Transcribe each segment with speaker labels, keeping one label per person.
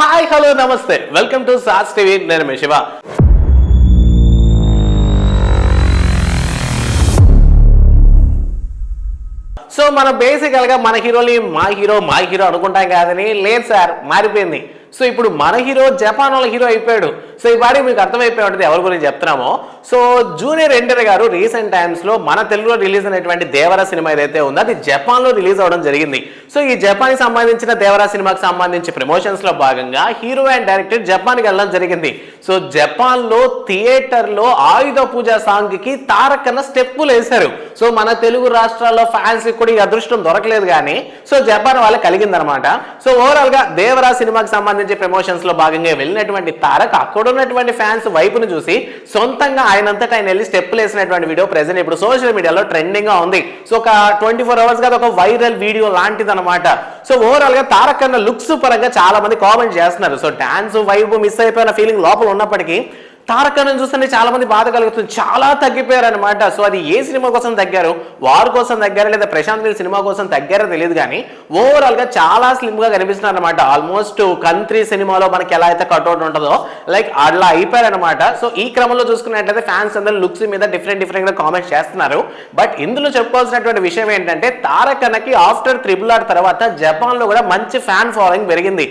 Speaker 1: Hi hello నమస్తే. Welcome to sauce TV. నేను మీ శివ. సో మనం బేసికల్గా మన హీరోని మా హీరో మా హీరో అనుకుంటాం కాదని లేదు సార్ మారిపోయింది. సో ఇప్పుడు మన హీరో జపాన్ వాళ్ళ హీరో అయిపోయాడు. సో ఈ పాటికి మీకు అర్థమైపోయి ఉంటుంది ఎవరి గురించి చెప్తున్నామో. సో జూనియర్ ఎన్టీఆర్ గారు రీసెంట్ టైమ్స్లో మన తెలుగులో రిలీజ్ అయినటువంటి దేవరా సినిమా ఏదైతే ఉందో అది జపాన్లో రిలీజ్ అవ్వడం జరిగింది. సో ఈ జపాన్కి సంబంధించిన దేవరా సినిమాకి సంబంధించి ప్రమోషన్స్లో భాగంగా హీరో అండ్ డైరెక్టర్ జపాన్కి వెళ్ళడం జరిగింది. సో జపాన్లో థియేటర్లో ఆయుధ పూజ సాంగ్కి తారకన్న స్టెప్పులు వేశారు సో మన తెలుగు రాష్ట్రాల్లో ఫ్యాన్స్ కూడా ఈ అదృష్టం దొరకలేదు కానీ సో జపాన్ వాళ్ళకి కలిగిందనమాట సో ఓవరాల్గా దేవరా సినిమాకి సంబంధించి ప్రమోషన్స్లో భాగంగా వెళ్ళినటువంటి తారక్ అక్కడ ఉన్నటువంటి ఫ్యాన్స్ వైపును చూసి సొంతంగా ఆయనంతటా ఆయన వెళ్ళి స్టెప్పులు వేసినటువంటి వీడియో ప్రెజెంట్ ఇప్పుడు సోషల్ మీడియాలో ట్రెండింగ్గా ఉంది. సో ఒక ట్వంటీ ఫోర్ అవర్స్గా ఒక వైరల్ వీడియో లాంటిది అనమాట సో ఓవరాల్గా తారక్ అన్న లుక్స్ పరంగా చాలా మంది కామెంట్ చేస్తున్నారు. సో డాన్స్ వైబ్ మిస్ అయిపోయిన ఫీలింగ్ లోపల ఉన్నప్పటికీ తారకను చూస్తుంటే చాలా మంది బాధ కలుగుతుంది. చాలా తగ్గిపోయారు అనమాట సో అది ఏ సినిమా కోసం తగ్గారు? వార్ కోసం తగ్గారా? లేదా ప్రశాంత్ నీల్ సినిమా కోసం తగ్గారో తెలియదు కానీ ఓవరాల్గా చాలా స్లిమ్గా కనిపిస్తున్నారు అనమాట ఆల్మోస్ట్ కంట్రీ సినిమాలో మనకి ఎలా అయితే కట్అవుట్ ఉంటుందో లైక్ అట్లా అయిపోయారనమాట సో ఈ క్రమంలో చూసుకున్నట్లయితే ఫ్యాన్స్ అందరూ లుక్స్ మీద డిఫరెంట్ డిఫరెంట్గా కామెంట్స్ చేస్తున్నారు. బట్ ఇందులో చెప్పుకోవాల్సినటువంటి విషయం ఏంటంటే తారకన్నకి ఆఫ్టర్ త్రిబుల్ ఆర్ తర్వాత జపాన్లో కూడా మంచి ఫ్యాన్ ఫాలోయింగ్ పెరిగింది.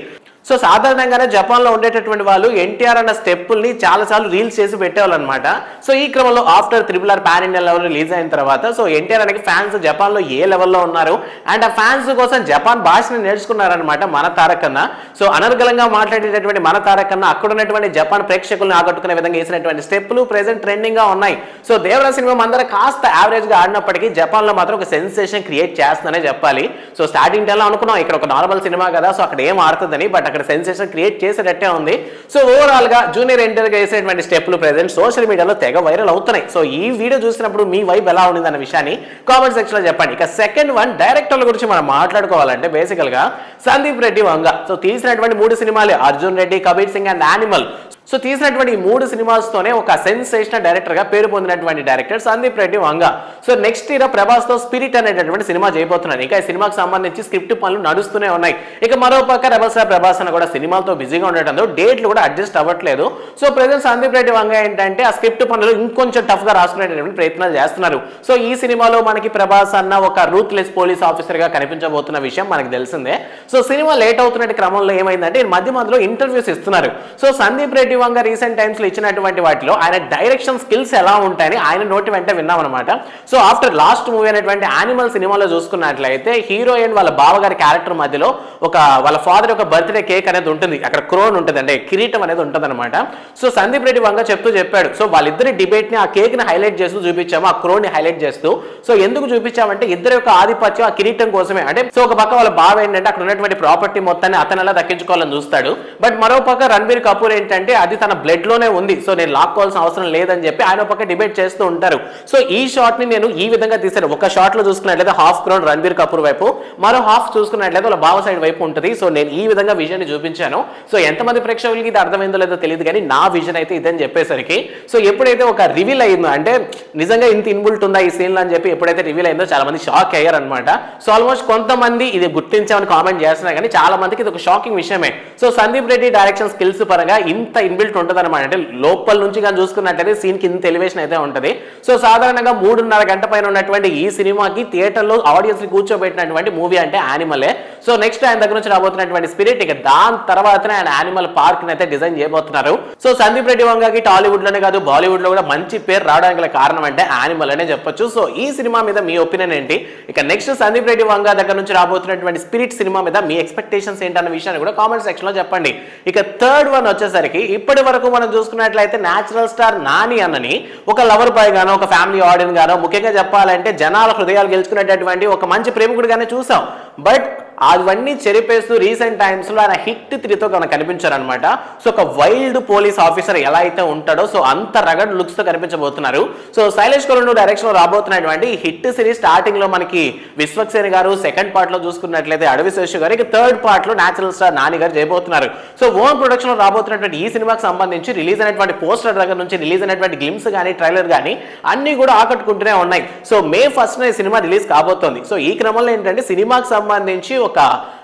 Speaker 1: సో సాధారణంగానే జపాన్లో ఉండేటటువంటి వాళ్ళు ఎన్టీఆర్ అన్న స్టెప్పుల్ని చాలాసార్లు రీల్స్ చేసి పెట్టేవాళ్ళు అనమాట సో ఈ క్రమంలో after triple R pan India level release అయిన తర్వాత సో ఎన్టీఆర్ అనేది ఫ్యాన్స్ జపాన్లో ఏ లెవెల్లో ఉన్నారు? అండ్ ఆ ఫ్యాన్స్ కోసం జపాన్ భాషను నేర్చుకున్నారనమాట మన తారకన్న సో అనర్గలంగా మాట్లాడేటటువంటి మన తారకన్న అక్కడ ఉన్నటువంటి జపాన్ ప్రేక్షకులను ఆకట్టుకునే విధంగా వేసినటువంటి స్టెప్పులు ప్రెసెంట్ ట్రెండింగ్గా ఉన్నాయి. సో దేవరా సినిమా అందరూ కాస్త యావరేజ్గా ఆడినప్పటికీ జపాన్లో మాత్రం ఒక సెన్సేషన్ క్రియేట్ చేస్తుందనే చెప్పాలి. సో స్టార్టింగ్ టైంలో అనుకున్నాం ఇక్కడ ఒక నార్మల్ సినిమా కదా సో అక్కడ ఏం ఆడుతుందని బట్ అక్కడ సెన్సేషన్ క్రియేట్ చేసేటట్టే ఉంది. సో ఓవరాల్గా జూనియర్ ఎంటర్గా వేసేటువంటి స్టెప్లు ప్రెసెంట్ సోషల్ మీడియాలో తెగ వైరల్ అవుతున్నాయి. సో ఈ వీడియో చూసినప్పుడు మీ వైబ్ ఎలా ఉంది అన్న విషయాన్ని కామెంట్ సెక్షన్లో చెప్పండి. ఇక సెకండ్ వన్ డైరెక్టర్ల గురించి మనం మాట్లాడుకోవాలంటే బేసికల్గా సందీప్ రెడ్డి వంగ. సో తీసినటువంటి మూడు సినిమాలు Arjun Reddy Kabir Singh and Animal so తీసినటువంటి ఈ మూడు సినిమాస్తోనే ఒక సెన్సేషనల్ డైరెక్టర్గా పేరు పొందినటువంటి director Sandeep Reddy Vanga. So next year ప్రభాస్తో Spirit అనేటటువంటి సినిమా చేయబోతున్నాను ఇంకా ఈ సినిమాకి సంబంధించి స్క్రిప్ట్ పనులు నడుస్తూనే ఉన్నాయి. ఇక మరోపక్క పక్క ప్రభాస్ అన్న కూడా సినిమాలతో బిజీగా ఉండటంతో డేట్లు కూడా అడ్జస్ట్ అవ్వట్లేదు. సో ప్రజెంట్ సందీప్ రెడ్డి వంగ ఏంటంటే ఆ స్క్రిప్ట్ పనులు ఇంకొంచెం టఫ్గా రాసుకునేటటువంటి ప్రయత్నాలు చేస్తున్నారు. సో ఈ సినిమాలో మనకి ప్రభాస్ అన్న ఒక రూత్లెస్ పోలీస్ ఆఫీసర్గా కనిపించబోతున్న విషయం మనకి తెలిసిందే. సో సినిమా లేట్ అవుతున్న క్రమంలో ఏమైందంటే మధ్య మధ్యలో ఇంటర్వ్యూస్ ఇస్తున్నారు. సో సందీప్ రెడ్డి వంగ రీసెంట్ టైమ్స్లో ఇచ్చినటువంటి వాటిలో ఆయన డైరెక్షన్ స్కిల్స్ ఎలా ఉంటాయని ఆయన నోటి వెంట విన్నామన్నమాట సో ఆఫ్టర్ లాస్ట్ మూవీ అనేటువంటి యానిమల్ సినిమాలో చూసుకున్నట్లయితే హీరోయిన్ వాళ్ళ బావగారి క్యారెక్టర్ మధ్యలో ఒక వాళ్ళ ఫాదర్ ఒక బర్త్డే కేక్ అనేది ఉంటుంది. అక్కడ క్రోన్ ఉంటుంది అంటే కిరీటం అనేది ఉంటుంది అనమాట సో సందీప్ రెడ్డి వంగ చెప్తూ చెప్పాడు. సో వాళ్ళిద్దరి డిబేట్ని ఆ కేక్ని హైలైట్ చేస్తూ చూపించాము ఆ క్రోన్ని హైలైట్ చేస్తూ. సో ఎందుకు చూపించామంటే ఇద్దరు యొక్క ఆధిపత్యం ఆ కిరీటం కోసమే. అంటే సో ఒక పక్క వాళ్ళ బావ ఏంటంటే అక్కడ ఉన్నటువంటి ప్రాపర్టీ మొత్తాన్ని అతను ఎలా దక్కించుకోవాలని చూస్తాడు. బట్ మరో పక్క రణబీర్ కపూర్ ఏంటంటే అది తన బ్లడ్లోనే ఉంది. సో నేను లాక్కోవాల్సిన అవసరం లేదని చెప్పి ఆయన ఒక పక్క డిబేట్ చేస్తూ ఉంటారు. సో ఈ షాట్ని నేను ఈ విధంగా తీశాను. ఒక షాట్లో చూసుకున్నట్లయితే హాఫ్ గ్రౌండ్ రణబీర్ కపూర్ వైపు మరో హాఫ్ చూసుకున్నట్లయితే వాళ్ళ బావ సైడ్ వైపు ఉంటుంది. సో నేను ఈ విధంగా విజన్ చూపించాను. సో ఎంతమంది ప్రేక్షకులకి ఇది అర్థమైందో లేదో తెలియదు కానీ నా విజన్ అయితే ఇదని చెప్పేసరికి సో ఎప్పుడైతే ఒక రివీల్ అయిందో అంటే నిజంగా ఇంత ఇన్బుల్ట్ ఉందా ఈ సీన్ అని చెప్పి ఎప్పుడైతే రివీల్ అయిందో చాలా మంది షాక్ అయ్యారు అనమాట సో ఆల్మోస్ట్ కొంతమంది ఇది గుర్తించామని కామెంట్ చేస్తున్నా కానీ చాలా మందికి ఇది ఒక షాకింగ్ విషయమే. So Sandeep Reddy direction skills పరంగా ఇంత ఇన్బిల్ట్ ఉంటుంది అనమాట అంటే లోపల నుంచి కానీ చూసుకున్నట్లయితే సీన్ కింద ఇంత ఎలివేషన్ అయితే ఉంటుంది. సో సాధారణంగా మూడున్నర గంట పైన ఉన్నటువంటి ఈ సినిమాకి థియేటర్లో ఆడియన్స్ని కూర్చోబెట్టినటువంటి మూవీ అంటే యానిమలే సో నెక్స్ట్ ఆయన దగ్గర నుంచి రాబోతున్నటువంటి స్పిరిట్ ఇక దాని తర్వాతనే ఆయన యానిమల్ పార్క్ అయితే డిజైన్ చేయబోతున్నారు. సో సందీప్ రెడ్డి వంగకి టాలీవుడ్లోనే కాదు బాలీవుడ్లో కూడా మంచి పేరు రావడానికి గల కారణం అంటే యానిమల్ అనే చెప్పొచ్చు. సో ఈ సినిమా మీద మీ ఒపీనియన్ ఏంటి? ఇక నెక్స్ట్ సందీప్ రెడ్డి వంగ దగ్గర నుంచి రాబోతున్నటువంటి స్పిరిట్ సినిమా మీద మీ ఎక్స్పెక్టేషన్స్ ఏంటన్న విషయాన్ని కూడా కామెంట్ సెక్షన్లో చెప్పండి. ఇక థర్డ్ వన్ వచ్చేసరికి ఇప్పటి వరకు మనం చూసుకున్నట్లయితే న్యాచురల్ స్టార్ నాని అన్నని ఒక లవర్ బాయ్ గానో ఒక ఫ్యామిలీ ఆడియన్ గానో ముఖ్యంగా చెప్పాలంటే జనాల హృదయాలు గెలుచుకునేటటువంటి ఒక మంచి ప్రేమికుడిగానే చూసాం. బట్ అవన్నీ చెరిపేస్తూ రీసెంట్ టైమ్స్లో ఆయన హిట్ త్రీతో కనుక కనిపించారనమాట. సో ఒక వైల్డ్ పోలీస్ ఆఫీసర్ ఎలా అయితే ఉంటాడో సో అంత రగడ్ లుక్స్తో కనిపించబోతున్నారు. సో శైలేష్ కొలను డైరెక్షన్లో రాబోతున్నటువంటి హిట్ సిరీస్ స్టార్టింగ్లో మనకి విశ్వక్సేన్ గారు సెకండ్ పార్ట్లో చూసుకున్నట్లయితే అడవి శేషు గారు ఇక థర్డ్ పార్ట్లో నేచురల్ స్టార్ నాని గారు చేయబోతున్నారు. సో ఓన్ ప్రొడక్షన్లో రాబోతున్నటువంటి ఈ సినిమాకి సంబంధించి రిలీజ్ అయినటువంటి పోస్టర్ దగ్గర నుంచి రిలీజ్ అయినటువంటి గ్లిమ్స్ కానీ ట్రైలర్ కానీ అన్ని కూడా ఆకట్టుకుంటూనే ఉన్నాయి. సో మే ఫస్ట్ ఈ సినిమా రిలీజ్ కాబోతోంది. సో ఈ క్రమంలో ఏంటంటే సినిమాకి సంబంధించి ఒక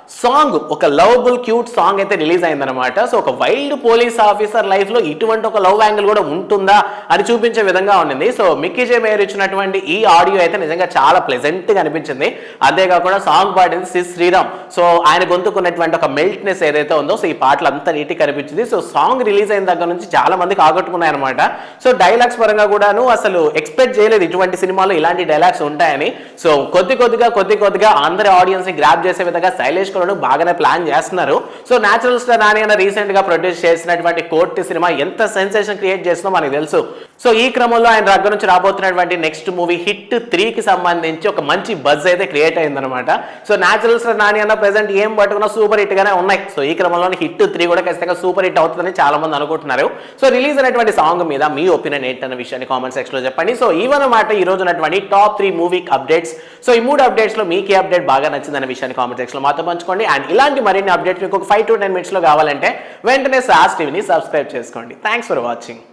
Speaker 1: సాంగ్ ఒక లవబుల్ క్యూట్ సాంగ్ అయితే రిలీజ్ అయిందనమాట సో ఒక వైల్డ్ పోలీస్ ఆఫీసర్ లైఫ్లో ఇటువంటి ఒక లవ్ యాంగిల్ కూడా ఉంటుందా అని చూపించే విధంగా ఉండింది. సో మిక్కీ జే మేయర్ ఇచ్చినటువంటి ఈ ఆడియో అయితే నిజంగా చాలా ప్లెజెంట్గా అనిపించింది. అంతేకాకుండా సాంగ్ పాడింది సి శ్రీరామ్. సో ఆయన గొంతుకున్నటువంటి ఒక మెల్ట్నెస్ ఏదైతే ఉందో సో ఈ పాటలు అంతా నీట్గా కనిపించింది. సో సాంగ్ రిలీజ్ అయిన దగ్గర నుంచి చాలా మందికి ఆకట్టుకున్నాయి సో డైలాగ్స్ పరంగా కూడాను అసలు ఎక్స్పెక్ట్ చేయలేదు ఇటువంటి సినిమాలో ఇలాంటి డైలాగ్స్ ఉంటాయని. సో కొద్ది కొద్దిగా కొద్ది కొద్దిగా అందరి ఆడియన్స్ని గ్రాప్ చేసే విధంగా శైలేష్ కూడా బాగానే ప్లాన్ చేస్తున్నారు. సో న్యాచురల్ స్టార్ నాని అన్న రీసెంట్గా ప్రొడ్యూస్ చేసినటువంటి కోర్టు సినిమా ఎంత సెన్సేషన్ క్రియేట్ చేస్తుందో మనకు తెలుసు. సో ఈ క్రమంలో ఆయన దగ్గర నుంచి రాబోతున్నటువంటి నెక్స్ట్ మూవీ హిట్ త్రీకి సంబంధించి ఒక మంచి బజ్ అయితే క్రియేట్ అయిందనమాట సో న్యాచురల్స్ నాని అన్న ప్రెసెంట్ ఏం పట్టుకున్నా సూపర్ హిట్ గానే ఉన్నాయి. సో ఈ క్రమంలో హిట్ త్రీ కూడా ఖచ్చితంగా సూపర్ హిట్ అవుతుందని చాలా మంది అనుకుంటున్నారు. సో రిలీజ్ అయినటువంటి సాంగ్ మీద మీ ఒపీనియన్ ఏంటన్న విషయాన్ని కామెంట్ సెక్షన్లో చెప్పండి. సో ఇవన్నమాట ఈ రోజు ఉన్నటువంటి top three movie updates so ఈ మూడు అప్డేట్స్లో మీకు అప్డేట్ బాగా నచ్చిందన్న విషయాన్ని కామెంట్ సెక్షన్లో మాతో పంచుకోండి. అండ్ ఇలాంటి మరిన్ని అప్డేట్స్ మీకు ఒక ఫైవ్ టు టెన్ మినిట్స్లో కావాలంటే వెంటనే సాస్ టీవీని సబ్స్క్రైబ్ చేసుకోండి. Thanks for watching